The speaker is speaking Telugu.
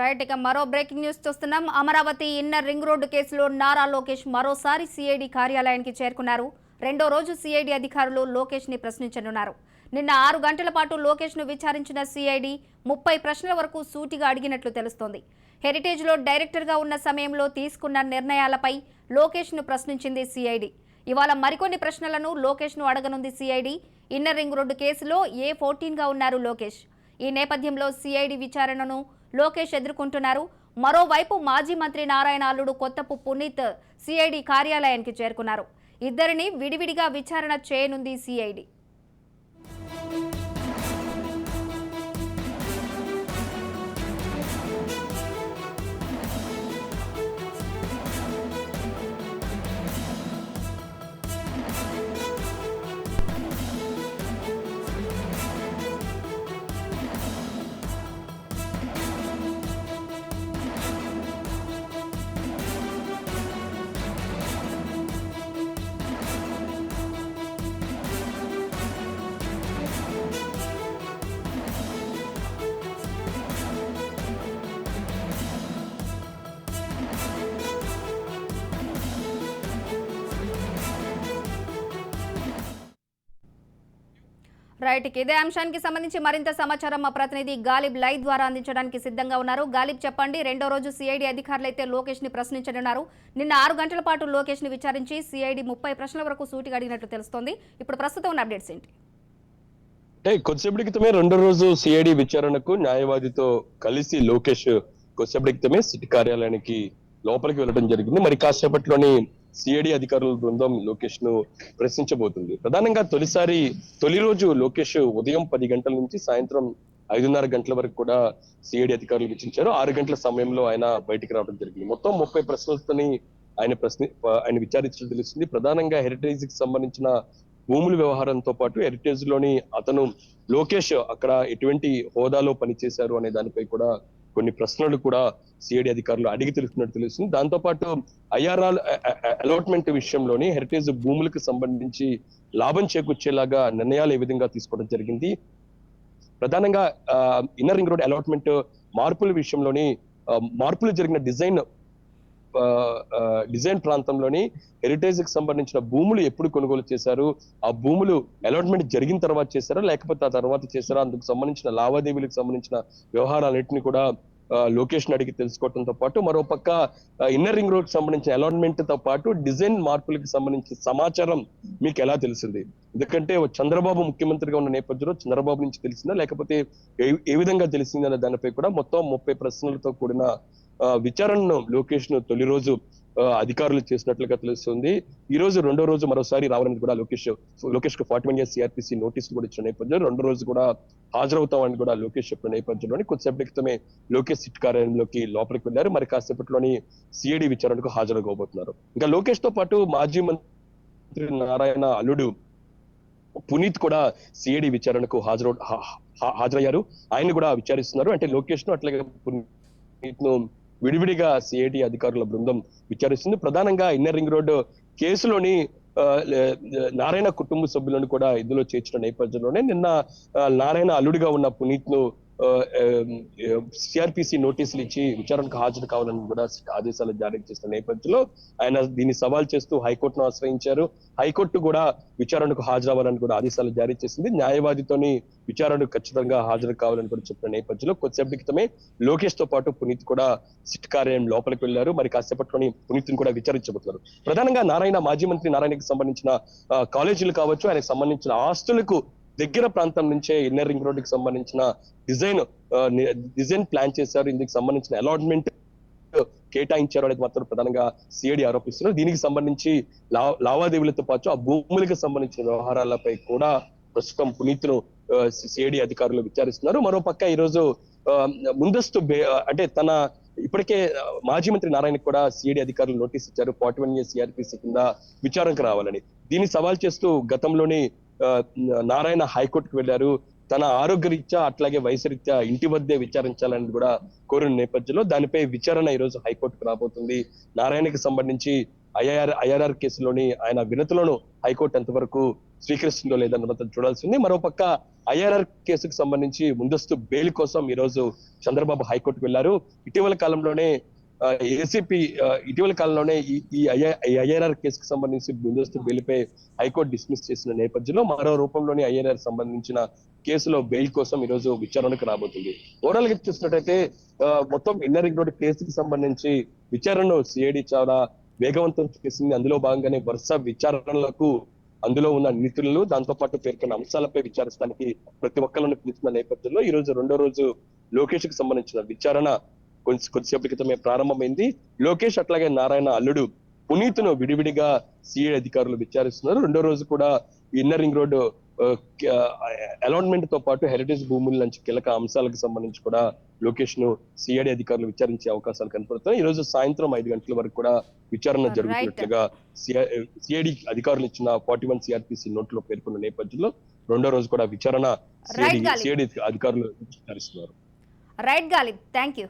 రైట్ ఇక మరో బ్రేకింగ్ న్యూస్ చూస్తున్నాం. అమరావతి ఇన్నర్ రింగ్ రోడ్డు కేసులో నారా లోకేష్ మరోసారి సిఐడి కార్యాలయానికి చేరుకున్నారు. రెండో రోజు సిఐడి అధికారులు లోకేష్ని ప్రశ్నించనున్నారు. నిన్న ఆరు గంటల పాటు లోకేష్ను విచారించిన సిఐడి ముప్పై ప్రశ్నల వరకు సూటిగా అడిగినట్లు తెలుస్తోంది. హెరిటేజ్లో డైరెక్టర్గా ఉన్న సమయంలో తీసుకున్న నిర్ణయాలపై లోకేష్ను ప్రశ్నించింది సిఐడి. ఇవాళ మరికొన్ని ప్రశ్నలను లోకేష్ను అడగనుంది సిఐడి. ఇన్నర్ రింగ్ రోడ్డు కేసులో ఏ ఫోర్టీన్గా ఉన్నారు లోకేష్? ఈ నేపథ్యంలో సిఐడి విచారణను లోకేష్ ఎదుర్కొంటున్నారు. మరోవైపు మాజీ మంత్రి నారాయణ అల్లుడు కొత్తపు పునీత్ సిఐడి కార్యాలయానికి చేరుకున్నారు. ఇద్దరిని విడివిడిగా విచారణ చేయనుంది సిఐడి. రైట్ ఇదే అంశానికి సంబంధించి మరింత సమాచారం మా ప్రతినిధి గాలిబ్ లైవ్ ద్వారా అందించడానికి సిద్ధంగా ఉన్నారు. గాలిబ్ చెప్పండి రెండో రోజు సిఐడి అధికారులు అయితే లోకేష్ని ప్రశ్నించనున్నారు. నిన్న ఆరు గంటల పాటు లోకేష్ని విచారించి సిఐడి ముప్పై ప్రశ్నల వరకు సూటిగా అడిగినట్లు తెలుస్తోంది. ఇప్పుడు ప్రస్తుతం ఉన్న అప్డేట్స్ ఏంటి? అంటే కొద్దిసేపటి క్రితమే రెండో రోజు సిఐడి విచారణకు న్యాయవాదితో కలిసి లోకేష్ కొద్దిసేపటి క్రితమే సిటీ కార్యాలయానికి లోపలికి వెళ్ళడం జరిగింది. మరి కాసేపట్లోని సిఐడి అధికారుల బృందం లోకేష్ను ప్రశ్నించబోతుంది. ప్రధానంగా తొలిసారి తొలి రోజు లోకేష్ ఉదయం పది గంటల నుంచి సాయంత్రం ఐదున్నర గంటల వరకు కూడా సిఐడి అధికారులు వెచ్చించారు ఆరు గంటల సమయంలో ఆయన బయటికి రావడం జరిగింది. మొత్తం ముప్పై ప్రశ్నలతోని ఆయన ప్రశ్న ఆయన విచారించడం తెలుస్తుంది. ప్రధానంగా హెరిటేజ్కి సంబంధించిన భూముల వ్యవహారంతో పాటు హెరిటేజ్లోని అతను లోకేష్ అక్కడ ఎటువంటి హోదాలో పనిచేశారు అనే దానిపై కూడా కొన్ని ప్రశ్నలు కూడా సిఐడి అధికారులు అడిగి తెలుస్తున్నట్టు తెలుస్తుంది. దాంతో పాటు ఐఆర్ఆర్ అలాట్మెంట్ విషయంలోని హెరిటేజ్ భూములకు సంబంధించి లాభం చేకూర్చేలాగా నిర్ణయాలు ఏ విధంగా తీసుకోవడం జరిగింది. ప్రధానంగా ఇన్నర్ రింగ్ రోడ్ అలాట్మెంట్ మార్పుల విషయంలోని మార్పులు జరిగిన డిజైన్ డిజైన్ ప్రాంతంలోని హెరిటేజ్కి సంబంధించిన భూములు ఎప్పుడు కొనుగోలు చేశారు? ఆ భూములు అలాట్మెంట్ జరిగిన తర్వాత చేశారా? లేకపోతే ఆ తర్వాత చేశారా? అందుకు సంబంధించిన లావాదేవీలకు సంబంధించిన వ్యవహారాలన్నింటినీ కూడా ఆ, అడిగి తెలుసుకోవడంతో పాటు మరోపక్క ఇన్నర్ రింగ్ రోడ్ సంబంధించిన అలాట్మెంట్తో పాటు డిజైన్ మార్పులకు సంబంధించిన సమాచారం మీకు ఎలా తెలిసింది? ఎందుకంటే చంద్రబాబు ముఖ్యమంత్రిగా ఉన్న నేపథ్యంలో చంద్రబాబు నుంచి తెలిసిందా? లేకపోతే ఏ- ఏ విధంగా తెలిసింది అనే దానిపై కూడా మొత్తం ముప్పై ప్రశ్నలతో కూడిన ఆ, విచారణను లోకేష్ తొలి రోజు అధికారులు చేసినట్లుగా తెలుస్తుంది. ఈ రోజు రెండో రోజు మరోసారి రావాలని కూడా Lokesh లోకేష్కు forty one year CrPC notice కూడా ఇచ్చిన నేపథ్యంలో రెండో రోజు కూడా హాజరవుతామని కూడా లోకేష్ చెప్పిన నేపథ్యంలోని కొద్దిసేపటి క్రితమే లోకేష్ సిట్ కార్యాలయంలోకి లోపలికి వెళ్ళారు. మరి కాసేపట్లోని సిఐడి విచారణకు హాజరుకోబోతున్నారు. ఇంకా లోకేష్తో పాటు మాజీ మంత్రి నారాయణ అల్లుడు పునీత్ కూడా సిఐడి విచారణకు హాజరు హాజరయ్యారు. ఆయన కూడా విచారిస్తున్నారు. అంటే లోకేష్ను అట్లాగే పునీత్ను విడివిడిగా సిఐటి అధికారుల బృందం విచారిస్తుంది. ప్రధానంగా ఇన్నర్ రింగ్ రోడ్డు కేసులోని నారాయణ కుటుంబ సభ్యులను కూడా ఇందులో చేర్చిన నేపథ్యంలోనే నిన్న నారాయణ అల్లుడిగా ఉన్న పునీత్ను సిఆర్పిసి నోటీసులు ఇచ్చి విచారణకు హాజరు కావాలని కూడా ఆదేశాలు జారీ చేసిన నేపథ్యంలో ఆయన దీన్ని సవాల్ చేస్తూ హైకోర్టును ఆశ్రయించారు. హైకోర్టు కూడా విచారణకు హాజరవ్వాలని కూడా ఆదేశాలు జారీ చేసింది. న్యాయవాదితోని విచారణకు ఖచ్చితంగా హాజరు కావాలని కూడా చెప్పిన నేపథ్యంలో కొద్దిసేపటి క్రితమే లోకేష్తో పాటు పునీత్ కూడా సిట్ కార్యాలయం లోపలికి వెళ్ళారు మరి కాసేపట్లోని పునీత్ కూడా విచారించబోతున్నారు. ప్రధానంగా నారాయణ మాజీ మంత్రి నారాయణకి సంబంధించిన కాలేజీలు కావచ్చు ఆయనకు సంబంధించిన ఆస్తులకు దగ్గర ప్రాంతం నుంచే ఇన్నర్ రింగ్ రోడ్కి సంబంధించిన డిజైన్ డిజైన్ ప్లాన్ చేశారు. ఇందుకు సంబంధించిన అలాట్మెంట్ కేటాయించారు. అనేది మాత్రం ప్రధానంగా సిఐడి ఆరోపిస్తున్నారు. దీనికి సంబంధించి లావాదేవీలతో పాటు ఆ భూములకు సంబంధించిన వ్యవహారాలపై కూడా ప్రస్తుతం పునీత్ను సిఐడి అధికారులు విచారిస్తున్నారు. మరో పక్క ఈ రోజు ముందస్తు అంటే తన ఇప్పటికే మాజీ మంత్రి నారాయణ కూడా సిఐడి అధికారులు నోటీస్ ఇచ్చారు. ఫార్టీ వన్ ఇయర్స్ సిఆర్పిసి కింద విచారణకు రావాలని. దీన్ని సవాల్ చేస్తూ గతంలోని నారాయణ హైకోర్టుకు వెళ్ళారు తన ఆరోగ్య రీత్యా అట్లాగే వయసు రీత్యా ఇంటి వద్దే విచారించాలని కూడా కోరిన నేపథ్యంలో దానిపై విచారణ ఈ రోజు హైకోర్టుకు రాబోతుంది. నారాయణకి సంబంధించి ఐఆర్ ఐఆర్ఆర్ కేసులోని ఆయన వినతులను హైకోర్టు ఎంతవరకు స్వీకరిస్తుందో లేదని మాత్రం చూడాల్సింది. మరోపక్క ఐఆర్ఆర్ కేసుకు సంబంధించి ముందస్తు బెయిల్ కోసం ఈ రోజు చంద్రబాబు హైకోర్టుకు వెళ్ళారు ఇటీవల కాలంలోనే ఏసీపీ ఇటీవల కాలంలోనే ఈ ఈ ఐఆర్ఆర్ కేసుకు సంబంధించి ముందస్తు బెయిల్పై హైకోర్టు డిస్మిస్ చేసిన నేపథ్యంలో మరో రూపంలోని ఐఆర్ఆర్ సంబంధించిన కేసులో బెయిల్ కోసం ఈ రోజు విచారణకు రాబోతుంది. ఓవరాల్గా చూసినట్టయితే మొత్తం ఇన్నరింగ్ రోడ్ కేసుకి సంబంధించి విచారణను సిఐడి చాలా వేగవంతం చేసింది. అందులో భాగంగానే వరుస విచారణలకు అందులో ఉన్న నిధులు దాంతో పాటు పేర్కొన్న అంశాలపై విచారించడానికి ప్రతి ఒక్కరిని పిలిచిన నేపథ్యంలో ఈ రోజు రెండో రోజు లోకేష్కు సంబంధించిన విచారణ కొంచెం కొద్దిసేపటి క్రితమే ప్రారంభమైంది. లోకేష్ అట్లాగే నారాయణ అల్లుడు పునీత్ను విడివిడిగా సిఐ అధికారులు విచారిస్తున్నారు. రెండో రోజు కూడా ఇన్నర్ రింగ్ రోడ్ అలాట్మెంట్తో పాటు హెరిటేజ్ భూముల నుంచి కీలక అంశాలకు సంబంధించి కూడా లోకేష్ను సిఐడి అధికారులు విచారించే అవకాశాలు కనపడుతున్నాయి. ఈ రోజు సాయంత్రం ఐదు గంటల వరకు కూడా విచారణ. జరుగుతున్నట్లుగా సిఐడి అధికారులు ఇచ్చిన ఫార్టీ వన్ సిఆర్పిసి నోట్లో పేర్కొన్న నేపథ్యంలో రెండో రోజు కూడా విచారణ. సిఐడి అధికారులు విచారిస్తున్నారు. Right Ghalib thank you